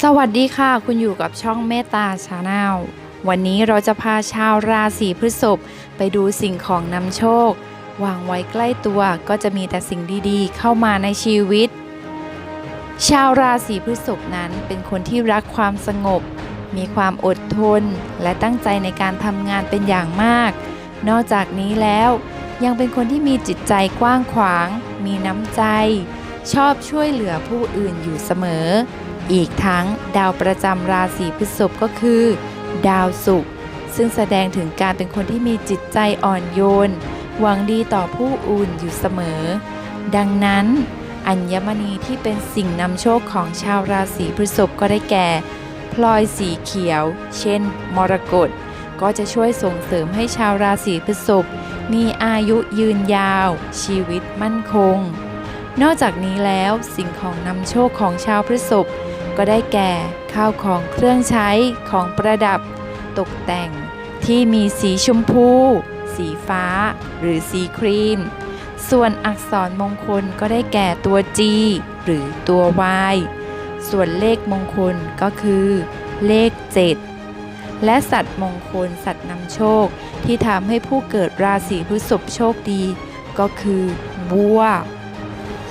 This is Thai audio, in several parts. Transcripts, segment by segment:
สวัสดีค่ะ คุณอยู่กับช่องเมตตาชาแนลวันนี้เราจะพาชาวราศีพฤษภไปดูสิ่งของนำโชค วางไว้ใกล้ตัวก็จะมีแต่สิ่งดีๆ เข้ามาในชีวิต ชาวราศีพฤษภนั้นเป็นคนที่รักความสงบ มีความอดทน และตั้งใจในการทำงานเป็นอย่างมาก นอกจากนี้แล้วยังเป็นคนที่มีจิตใจกว้างขวาง มีน้ำใจ ชอบช่วยเหลือผู้อื่นอยู่เสมอ อีกทั้งดาวประจำราศีพฤษภก็คือ ดาวศุกร์ซึ่งแสดงถึงการเป็นคนที่มีจิตใจอ่อนโยน หวังดีต่อผู้อื่นอยู่เสมอ ดังนั้น อัญมณีที่เป็นสิ่งนำโชคของชาวราศีพฤษภก็ได้แก่ พลอยสีเขียว เช่น มรกตก็จะช่วยส่งเสริมให้ชาวราศีพฤษภมีอายุยืนยาว ชีวิตมั่นคง นอกจากนี้แล้วสิ่งของนำโชคของชาวพฤษภ ก็ได้แก่ข้าวของเครื่องใช้ของประดับตกแต่งที่มีสีชมพู สีฟ้า หรือสีครีม ส่วนอักษรมงคลก็ได้แก่ตัว G หรือตัว Y ส่วนเลขมงคลก็คือ เลข 7 และสัตว์มงคลสัตว์นำโชคที่ทำให้ผู้เกิดราศีพฤษภโชคดี ก็คือวัว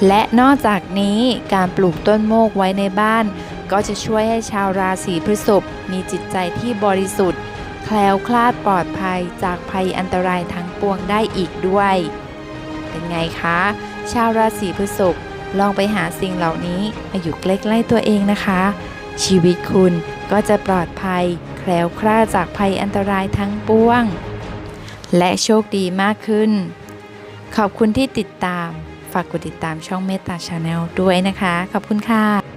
และนอกจากนี้การปลูกต้นโมกไว้ในบ้าน ก็จะช่วยให้ชาวราศีพฤษภมีจิตใจที่บริสุทธิ์ แคล้วคลาดปลอดภัยจากภัยอันตรายทั้งปวงได้อีกด้วย เป็นไงคะ ชาวราศีพฤษภลองไปหาสิ่งเหล่านี้มาอยู่ใกล้ๆตัวเองนะคะ ชีวิตคุณก็จะปลอดภัย แคล้วคลาดจากภัยอันตรายทั้งปวง และโชคดีมากขึ้น ขอบคุณที่ติดตาม ฝากกดติดตามช่องเมตตาชาแนลด้วยนะคะ ขอบคุณค่ะ